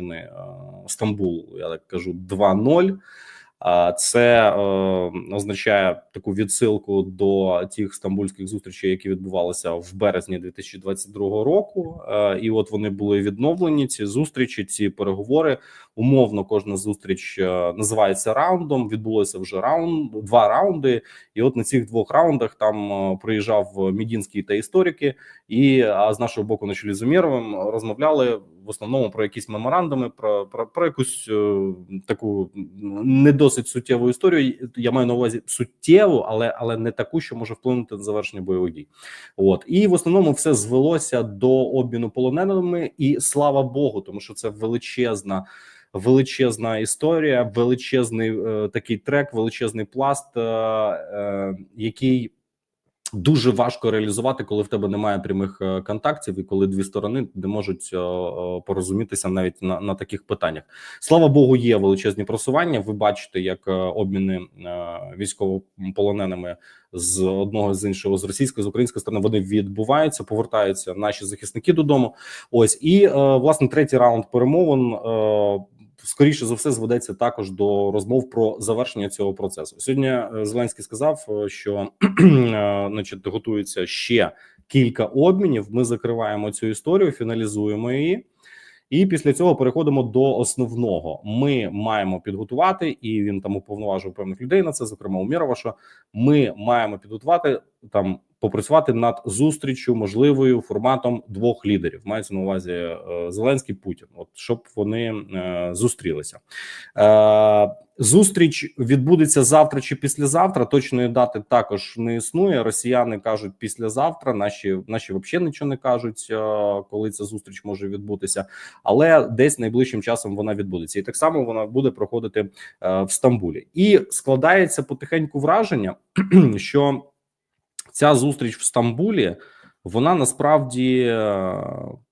е, Стамбул, я так кажу, 2-0. А Це е, означає таку відсилку до тих стамбульських зустрічей, які відбувалися в березні 2022 року. Е, і от вони були відновлені. Ці зустрічі, ці переговори. Умовно, кожна зустріч е, називається раундом. Відбулося вже раунд, два раунди. І от на цих двох раундах там е, приїжджав Мідінський та історики, і а з нашого боку, на чолі з Умєровим, розмовляли в основному про якісь меморандуми, про про, про якусь е, таку не досить суттєву історію. Я маю на увазі суттєву, але але не таку, що може вплинути на завершення бойових дій. От і в основному все звелося до обміну полоненими, і слава Богу, тому що це величезна. Величезна історія, величезний е, такий трек, величезний пласт, е, е, який Дуже важко реалізувати, коли в тебе немає прямих е, контактів, і коли дві сторони не можуть е, е, порозумітися навіть на на таких питаннях. Слава Богу, є величезні просування. Ви бачите, як обміни військовополоненими з одного з іншого з російської з української сторони вони відбуваються, повертаються наші захисники додому. Ось і власне третій раунд перемовин скоріше за все зведеться також до розмов про завершення цього процесу. Сьогодні е, Зеленський сказав, е, що е, значить, готується ще кілька обмінів. Ми закриваємо цю історію, фіналізуємо її. І після цього переходимо до основного. Ми маємо підготувати, і він там уповноважив певних людей на це, зокрема Умірова, що ми маємо підготувати там попрацювати над зустрічю можливою форматом двох лідерів. Мається на увазі е, Зеленський Путін, от щоб вони е, зустрілися. Е, Зустріч відбудеться завтра чи післязавтра. Точної дати також не існує. Росіяни кажуть післязавтра. Наші наші взагалі нічого не кажуть, коли ця зустріч може відбутися, але десь найближчим часом вона відбудеться, і так само вона буде проходити в Стамбулі. І складається потихеньку враження, що ця зустріч в Стамбулі вона насправді е,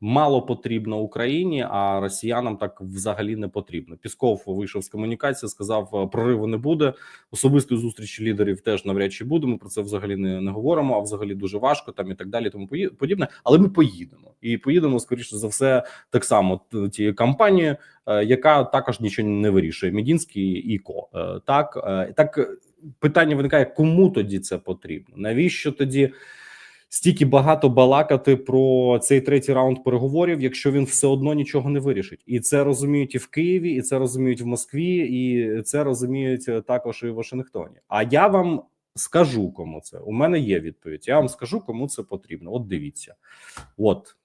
мало потрібна Україні, а росіянам так взагалі не потрібно. Пісков вийшов з комунікації, сказав, е, прориву не буде. Особистої зустрічі лідерів теж навряд чи буде. Ми про це взагалі не, не говоримо. А взагалі дуже важко там і так далі. Тому подібне. Але ми поїдемо і поїдемо скоріше за все так само тією кампанією, е, яка також нічого не вирішує. Мідінський і ко так так питання виникає, кому тоді це потрібно? Навіщо тоді стільки багато балакати про цей третій раунд переговорів, якщо він все одно нічого не вирішить? І це розуміють і в Києві, і це розуміють в Москві, і це розуміють також і в Вашингтоні. А я вам скажу, кому це у мене є відповідь. Я вам скажу, кому це потрібно. От дивіться, от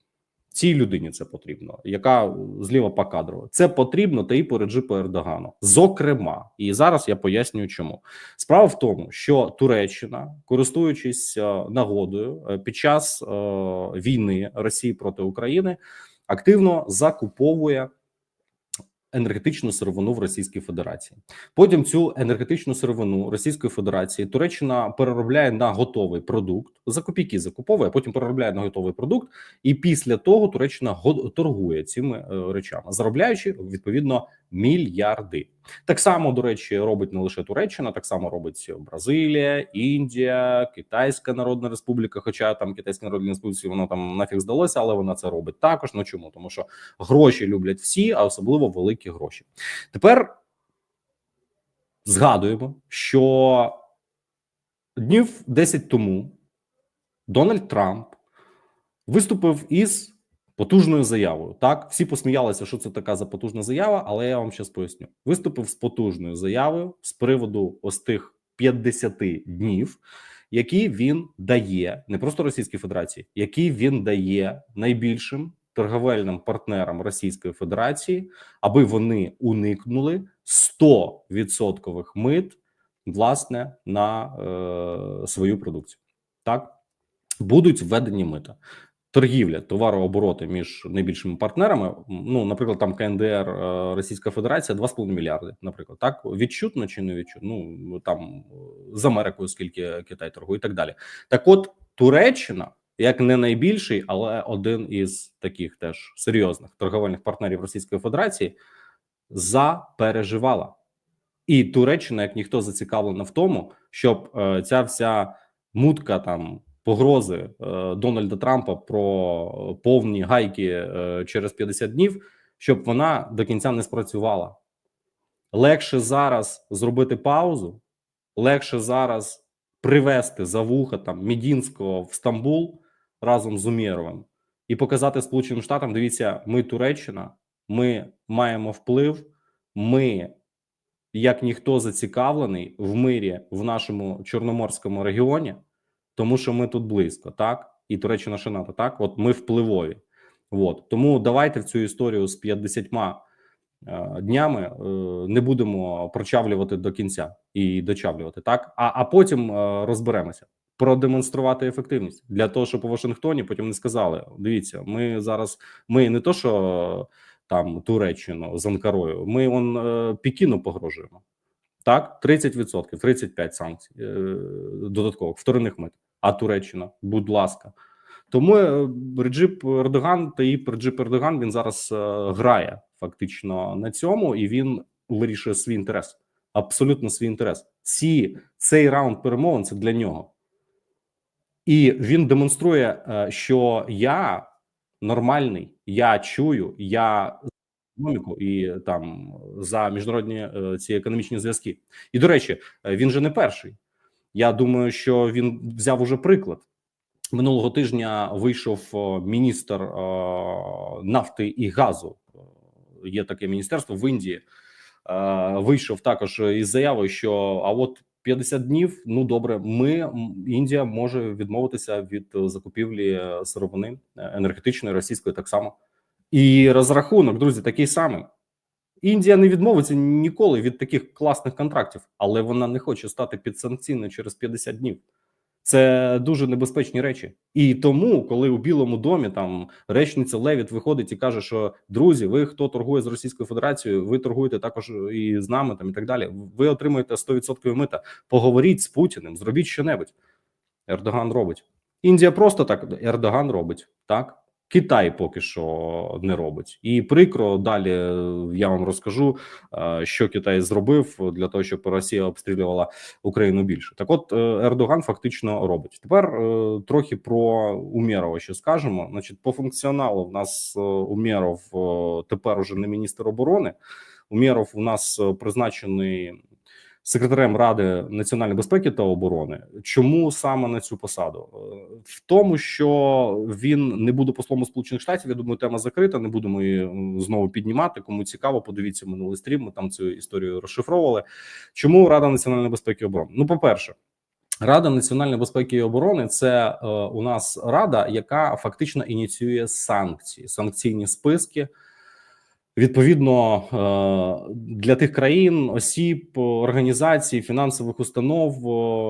Цій людині це потрібно, яка зліва по кадру. Це потрібно та і по Ердогану. Зокрема, і зараз я пояснюю, чому справа в тому, що Туреччина, користуючись е, нагодою е, під час е, війни Росії проти України, активно закуповує енергетичну сировину в Російській Федерації. Потім цю енергетичну сировину Російської Федерації Туреччина переробляє на готовий продукт за копійки закуповує, потім переробляє на готовий продукт, і після того Туреччина торгує цими е, речами, заробляючи відповідно мільярди. Так само до речі, робить не лише Туреччина, так само робить Бразилія, Індія, Китайська Народна Республіка. Хоча там Китайська Народна Республіка воно там нафіг здалося, але вона це робить також. Ну чому? Тому що гроші люблять всі, а особливо великі гроші. Тепер згадуємо, що днів 10 тому Дональд Трамп виступив із потужною заявою. Так, всі посміялися, що це така за потужна заява, але я вам зараз поясню. Виступив з потужною заявою з приводу ось тих 50 днів, які він дає не просто Російській Федерації, які він дає найбільшим торговельним партнерам Російської Федерації, аби вони уникнули 100% мит власне на е, свою продукцію. Так будуть введені мита торгівля товарообороти між найбільшими партнерами. Ну, наприклад, там КНДР е, Російська Федерація 2,5 мільярди. Наприклад, так відчутно чи не відчутно? Ну там з Америкою, скільки Китай торгує, і так далі. Так, от Туреччина. Як не найбільший, але один із таких теж серйозних торговельних партнерів Російської Федерації запереживала, і Туреччина, як ніхто зацікавлена в тому, щоб е, ця вся мутка там погрози е, Дональда Трампа про повні гайки е, через 50 днів, щоб вона до кінця не спрацювала. Легше зараз зробити паузу, легше зараз привести за вуха там Мідінського в Стамбул разом з Умєровим і показати Сполученим Штатам: дивіться, ми Туреччина, ми маємо вплив, ми, як ніхто, зацікавлений в мирі в нашому чорноморському регіоні, тому що ми тут близько, так і Туреччина ще так от ми впливові. От тому давайте в цю історію з 50 е, днями е, не будемо прочавлювати до кінця і дочавлювати, так а, а потім е, розберемося. Продемонструвати ефективність для того, щоб у Вашингтоні потім не сказали: дивіться, ми зараз ми не то, що там Туреччину з Анкарою, ми он Пекіну погрожуємо. Так, 30%, 35 санкцій е, додаткових вторинних мит. А Туреччина, будь ласка. Тому е, Реджип Ердоган та і Реджип Ердоган він зараз е, грає фактично на цьому, і він вирішує свій інтерес. Абсолютно свій інтерес. Ці цей раунд перемовин це для нього, і він демонструє, що я нормальний, я чую, я економіку і там за міжнародні е, ці економічні зв'язки. І до речі, е, він же не перший. Я думаю, що він взяв уже приклад. Минулого тижня вийшов міністр нафти і газу. Е, Є таке міністерство в Індії. Е, Вийшов також із заявою, що а от 50 днів. Ну добре, ми Індія може відмовитися від е, закупівлі е, сировини е, енергетичної російської так само. І розрахунок, друзі, такий самий. Індія не відмовиться ніколи від таких класних контрактів, але вона не хоче стати підсанкційною через 50 днів. Це дуже небезпечні речі, і тому, коли у Білому домі там речниця Левіт виходить і каже, що друзі, ви хто торгує з Російською Федерацією, ви торгуєте також і з нами, там і так далі. Ви отримуєте 100% мита. Поговоріть з Путіним, зробіть щонебудь. Ердоган робить. Індія просто так Ердоган робить так. Китай поки що не робить, і прикро далі е, я вам розкажу, е, що Китай зробив для того, щоб Росія обстрілювала Україну більше. Так, от е, Ердоган фактично робить. Тепер трохи про Умєрова ще скажемо. Значить, по функціоналу в нас Умєров тепер уже не міністр оборони. Умєров у нас призначений секретарем Ради національної безпеки та оборони. Чому саме на цю посаду? Е, В тому, що він не буде послом Сполучених Штатів. Я думаю, тема закрита. Не будемо її знову піднімати. Кому цікаво, подивіться минулий стрім. Ми там цю історію розшифровували. Чому Рада національної безпеки і оборони? Ну, по перше. Рада національної безпеки і оборони це е, у нас рада, яка фактично ініціює санкції, санкційні списки. Відповідно е, для тих країн, осіб, організацій, фінансових установ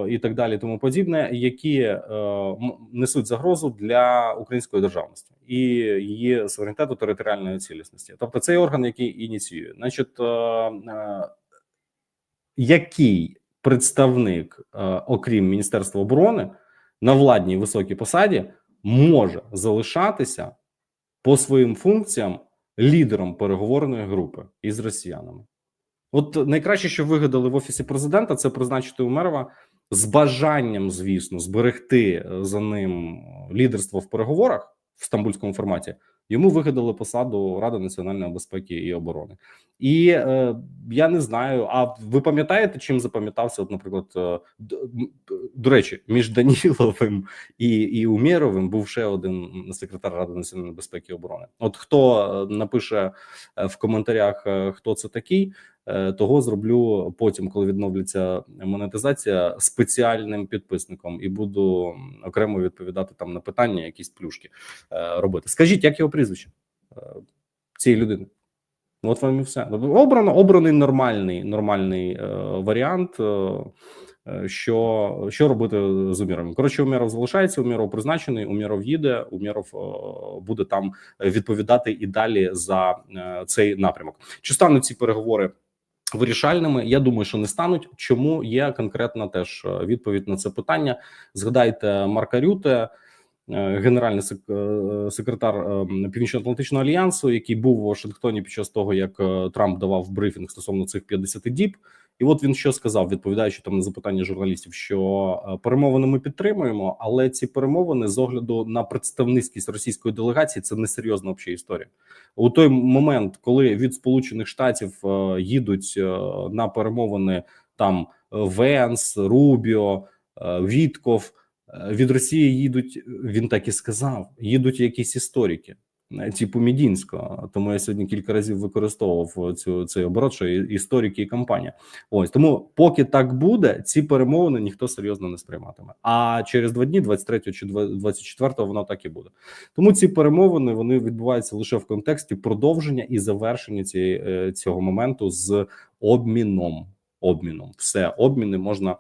і так далі, тому подібне, які е, несуть загрозу для української державності і її суверенітету територіальної цілісності. Тобто, цей орган, який ініціює, значить, е, який представник, окрім Міністерства оборони, на владній високій посаді може залишатися по своїм функціям лідером переговорної групи із росіянами. От найкраще, що вигадали в офісі президента, це призначити Умерова з бажанням, звісно, зберегти е, за ним лідерство в переговорах в стамбульському форматі. Йому вигадали посаду Ради національної безпеки і оборони. І е, я не знаю. А ви пам'ятаєте, чим запам'ятався? От, наприклад, е, до речі, між Даніловим і, і Умєровим був ще один секретар Ради національної безпеки і оборони. От хто е, напише е, в коментарях, е, хто це такий, того зроблю потім, коли відновлюється монетизація, спеціальним підписником і буду окремо відповідати там на питання, якісь плюшки е, робити. Скажіть, як його прізвище е, цієї людини? От вам і все. Обрано обраний нормальний нормальний е, варіант. Е, е, що, що робити з Умєровим? Коротше, Умєров залишається, Умєров призначений, Умєров їде, Умєров е, буде там відповідати і далі за е, цей напрямок. Чи стануть ці переговори? Вирішальними, я думаю, що не стануть. Чому є конкретна теж е, відповідь на це питання? Згадайте Марка Рюте, е, генеральний е, секретар Північно-Атлантичного альянсу, який був у Вашингтоні під час того, як Трамп давав брифінг стосовно цих 50 діб, І от він що сказав, відповідаючи там на запитання журналістів, що е, перемовини ми підтримуємо, але ці перемовини з огляду на представницькість російської делегації це несерйозна взагалі історія. У той момент, коли від Сполучених Штатів е, їдуть е, на перемовини там Венс, Рубіо, Вітков. Від Росії їдуть, він так і сказав. Їдуть якісь історики, типу Мідінського. Тому я сьогодні кілька разів використовував цю цей оборот, що історики і компанія. Ось тому, поки так буде, ці перемовини ніхто серйозно не сприйматиме. А через два дні, 23 чи 24, воно так і буде. Тому ці перемовини вони відбуваються лише в контексті продовження і завершення цієї е, цього моменту з обміном. Обміном все обміни можна